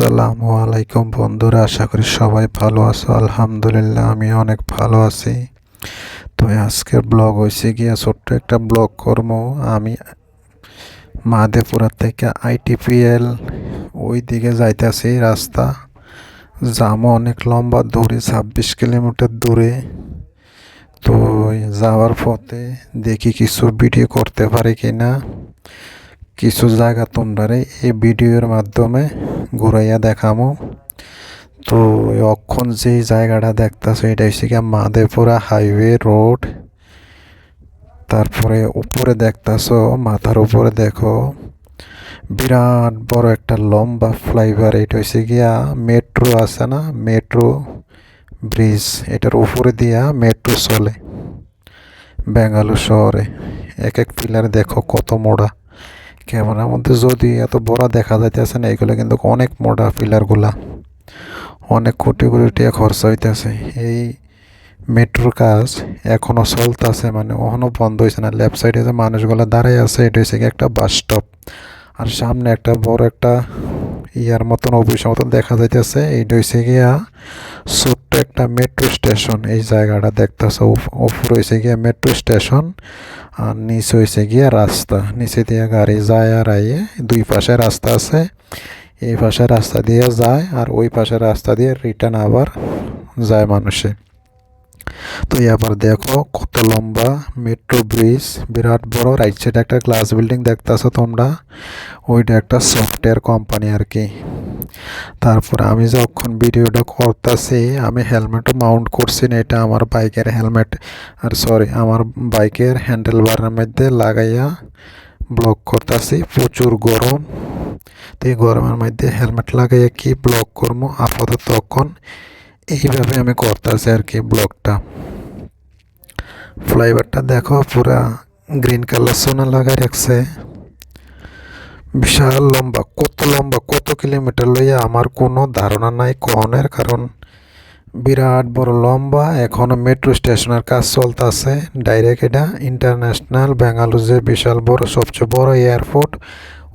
আসসালামু আলাইকুম বন্ধুরা, আশা করি সবাই ভালো আছো। আলহামদুলিল্লাহ আমি অনেক ভালো আছি। তো আজকের ব্লগ হয়েছে গিয়া ছোট্ট একটা ব্লগ করব আমি মাদেপুরা থেকে আইটিপিএল ওই দিকে যাইতেছি রাস্তা। যামো অনেক লম্বা দূরে ছাব্বিশ কিলোমিটার দূরে। তো যাওয়ার পথে দেখি কিছু ভিডিও করতে পারি কি না কিছু জায়গা তোমরা এই ভিডিওর মাধ্যমে ঘুরাইয়া দেখামো। তো অক্ষণ যে জায়গাটা দেখতেছো, এটা হচ্ছে গিয়ে মাদেপুরা হাইওয়ে রোড। তারপরে উপরে দেখতেছো, মাথার উপরে দেখো, বিরাট বড় একটা লম্বা ফ্লাইওভার। এটা হচ্ছে গিয়া মেট্রো আছে না? Metro bridge. এটার উপরে দিয়া মেট্রো চলে। বেঙ্গালুর শহরে। এক এক পিলার দেখো কত মোড়া। ক্যামেরার মধ্যে যদি এত বড় দেখা যাইতেছে না, এগুলো কিন্তু অনেক মোটা পিলারগুলা। অনেক কোটি কোটি টাকা খরচা হইতেছে। এই মেট্রোর কাজ এখনও চলতেছে মানে ওখানেও বন্ধ হয়েছে না। লেফট সাইডে যে মানুষগুলো দাঁড়াই আছে, এটা হচ্ছে একটা বাস স্টপ। আর সামনে একটা বড় একটা ইয়ার মতন অফিসের মতন দেখা যাইতেছে। এইটা হচ্ছে গিয়া ছোট্ট একটা মেট্রো স্টেশন এই জায়গাটা দেখতেছে উপরে হয়েছে গিয়া মেট্রো স্টেশন আর নিচে হয়েছে গিয়া রাস্তা। নিচে দিয়ে গাড়ি যায় আর আইয়ে দুই পাশে রাস্তা আছে। এই পাশে রাস্তা দিয়ে যায় আর ওই পাশে রাস্তা দিয়ে রিটার্ন আবার যায় মানুষে। তো এবার দেখো কত লম্বা মেট্রো ব্রিজ বিরাট বড় রাইট সাইডে একটা গ্লাস বিল্ডিং দেখতেছো তোমরা? ওইটা একটা সফটওয়্যার কোম্পানি আর কি তারপর আমি যখন ভিডিওটা করতেছি, আমি হেলমেটও মাউন্ট করছি না, এটা আমার বাইকের হেলমেট আর সরি আমার বাইকের হ্যান্ডেল বারের মধ্যে লাগাইয়া ব্লক করতেছি, প্রচুর গরম। তো এই গরমের মধ্যে হেলমেট লাগাইয়া কি ব্লক করব আপাতত তখন এইভাবে আমি করতেছি আর কি ব্লকটা ফ্লাইওভারটা দেখো, পুরা গ্রিন কালার সোনা লাগাই রাখছে। বিশাল লম্বা, কত লম্বা, কত কিলোমিটার লইয়া আমার কোনো ধারণা নাই, কনের, কারণ বিরাট বড় লম্বা। এখনও মেট্রো স্টেশনের কাজ চলতেছে ডাইরেক্ট এটা ইন্টারন্যাশনাল বেঙ্গালুর যে বিশাল বড়, সবচেয়ে বড় এয়ারপোর্ট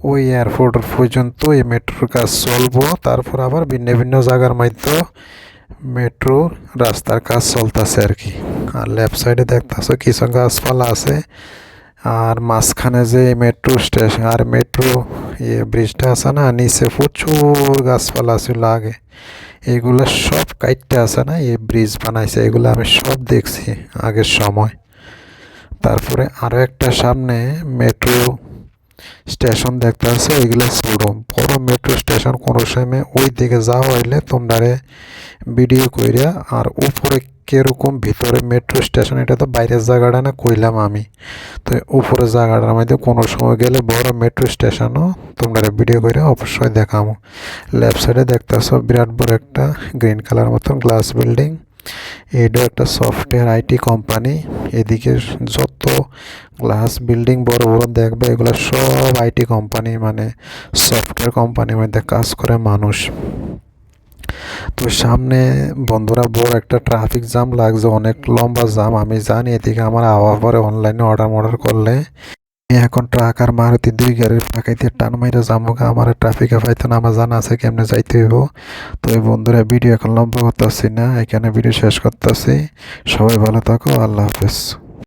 ওই এয়ারপোর্ট পর্যন্ত এই মেট্রোর কাজ চলবো। তারপর আবার ভিন্ন ভিন্ন জায়গার মধ্যে মেট্রো রাস্তার কাজ চলতেছে আর কি। আর লেফট সাইডে দেখতেছো কিছু গাছপালা আছে। আর মাঝখানে যে মেট্রো স্টেশন, আর মেট্রো ইয়ে ব্রিজটা আছে না, নিচে প্রচুর গাছপালা ছিল আগে এগুলো সব কাইটটা আছে না, এই ব্রিজ বানাইছে, এগুলো আমি সব দেখছি আগের সময়। তারপরে আরও একটা সামনে মেট্রো স্টেশন দেখতে আছে ওইগুলো ছোটো বড় মেট্রো স্টেশন কোনো সময় ওই দিকে যাওয়া হইলে তোমরা ভিডিও কইরা, আর উপরে কীরকম ভিতরে মেট্রো স্টেশন এটা তো বাইরের জায়গাটা না, কইলাম আমি। তো উপরে জায়গাটার মধ্যে কোনো সময় গেলে বড় মেট্রো স্টেশনও তোমরা ভিডিও করে অবশ্যই দেখামো। লেফট সাইডে দেখতেছো বিরাট বড় একটা গ্রিন কালার মতন গ্লাস বিল্ডিং এটা একটা সফটওয়্যার আইটি কোম্পানি এদিকে যত গ্লাস বিল্ডিং বড় বড় দেখবে, এগুলো সব আইটি কোম্পানি মানে সফটওয়্যার কোম্পানির মধ্যে কাজ করে মানুষ। তো সামনে বন্ধুরা বড় একটা ট্রাফিক জ্যাম লাগছে, অনেক লম্বা জ্যাম আমি জানি এদিকে আমার আওয়া পরে অনলাইনে অর্ডার মর্ডার করলে এখন ট্রাক আর মারুতি দুই গাড়ির পাকাইতে টান মাইরা মাইরে গা আমার ট্রাফিকে পাইতো না, আমার জানা আছে কেমনে যাইতে হইব। তো এই বন্ধুরা ভিডিও এখন লম্বা করতেছি না, এখানে ভিডিও শেষ করতেছি। সবাই ভালো থাকো, আল্লাহ হাফেজ।